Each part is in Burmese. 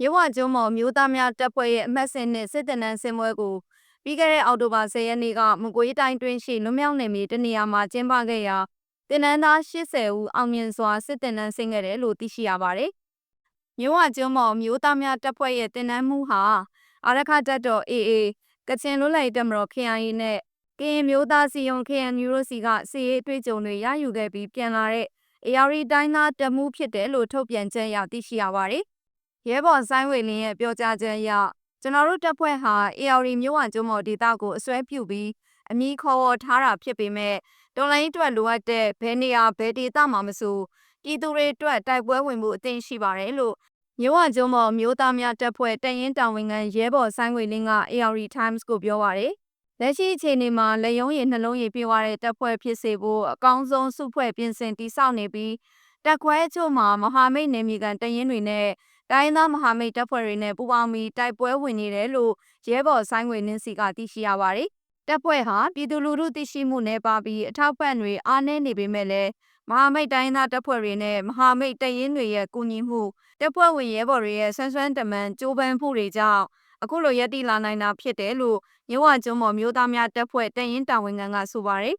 မြဝကျွန်းမော်မျိုးသားများတပ်ဖွဲ့ရဲ့အမှတ်စဉ်နဲ့စစ်တပ်နန်းစင်ပွဲကိုပြီးခဲ့တဲ့အောက်တိုဘာ10ရက်နေ့ကမကွေးတိုင်းတွင်းရှိလွမြောက်နယ်မြေတနေရာမှာကျင်းပခဲ့ရာတင်နန်းသား80ဦးအောင်မြင်စွာစစ်တပ်နန်းဆင်းခဲ့တယ်လို့သိရှိရပါတယ်။မြဝကျွန်းမော်မျိုးသားများတပ်ဖွဲ့ရဲ့တင်နန်းမှုဟာအာရခတပ်တော် AA ကချင်လွတ်လပ်ရေးတပ်မတော် KIA နဲ့ကရင်မျိုးသားစီယုံ KNU တို့စီကစီရေးအတွေ့အကြုံတွေရယူခဲ့ပြီးပြန်လာတဲ့အေယာရီတိုင်းသားတပ်မှုဖြစ်တယ်လို့ထုတ်ပြန်ချက်အရသိရှိရပါတယ်။ ရဲဘော်ဆိုင်ဝေလင်းရဲ့ပြောကြားချက်အရကျွန်တော်တို့တပ်ဖွဲ့ဟာအေယာရီမြို့ဝကျွန်းမော်ဒေသကိုအစွဲပြုပြီးအမိခေါ်ဝေါ်ထားတာဖြစ်ပေမဲ့တော်လိုင်းအတွက်လိုအပ်တဲ့ဘယ်နေရာဘယ်ဒေသမှာမဆိုပြည်သူတွေအတွက်တိုက်ပွဲဝင်မှုအသင့်ရှိပါတယ်လို့မြို့ဝကျွန်းမော်မျိုးသားများတပ်ဖွဲ့တရင်တောင်ဝင်ခံရဲဘော်ဆိုင်ဝေလင်းက AR Times ကိုပြောပါတယ်။လက်ရှိအခြေအနေမှာလက်ယုံရည်နှလုံးရည်ပြေဝတဲ့တပ်ဖွဲ့ဖြစ်စေဖို့အကောင်းဆုံးစုဖွဲ့ပြင်ဆင်တည်ဆောက်နေပြီးတက်ခွဲအချို့မှာမဟာမိတ်နယ်မြေကန်တရင်တွေနဲ့ တိုင်းသားမဟာမိတ်တပ်ဖွဲ့တွေနဲ့ပူးပေါင်းပြီးတိုက်ပွဲဝင်နေတယ်လို့ရဲဘော်ဆိုင်ဝေလင်းစီကသိရှိရပါတယ်။တပ်ဖွဲ့ဟာပြည်သူလူထုသိရှိမှုနဲ့ပါပြီးအထောက်ပံ့တွေအားနည်းနေပေမဲ့လည်းမဟာမိတ်တိုင်းသားတပ်ဖွဲ့တွေနဲ့မဟာမိတ်တရင်တွေရဲ့ကူညီမှုတပ်ဖွဲ့ဝင်ရဲဘော်တွေရဲ့ဆွမ်းဆွမ်းတမန်ကြိုးပမ်းမှုတွေကြောင့်အခုလိုရည်တည်လာနိုင်တာဖြစ်တယ်လို့မြဝကျွန်းမော်မျိုးသားများတပ်ဖွဲ့တရင်တာဝန်ခံကဆိုပါတယ်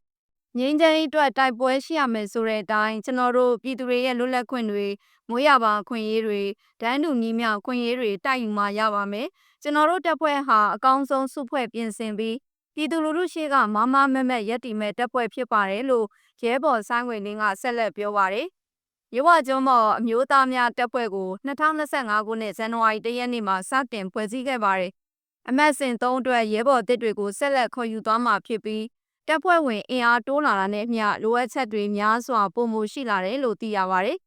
ငင်းချမ်းအတွက်တိုက်ပွဲရှိရမယ်ဆိုတဲ့အတိုင်းကျွန်တော်တို့ပြည်သူတွေရဲ့လွတ်လပ်ခွင့်တွေမွေးရပါခွင့်ရေးတွေဒန်းတူညီမျှခွင့်ရေးတွေတိုက်ယူမှရပါမယ်ကျွန်တော်တို့တပ်ဖွဲ့ဟာအကောင်းဆုံးစုဖွဲ့ပြင်ဆင်ပြီးပြည်သူလူထုရှိကမမမက်မက်ရက်တီမဲ့တပ်ဖွဲ့ဖြစ်ပါတယ်လို့ရဲဘော်ဆိုင်ဝင်လင်းကဆက်လက်ပြောပါတယ်။ရဝကျွန်းမော်အမျိုးသားများတပ်ဖွဲ့ကို2025ခုနှစ်ဇန်နဝါရီလရက်နေ့မှာစတင်ဖွဲ့စည်းခဲ့ပါတယ်။အမတ်စဉ်3အတွက်ရဲဘော်တစ်တွေကိုဆက်လက်ခေါ်ယူသွားမှာဖြစ်ပြီး တပ်ဖွဲ့ဝင်အင်အားတိုးလာတာနဲ့အမျှလိုအပ်ချက်တွေများစွာပုံမှုရှိလာတယ်လို့သိရပါတယ်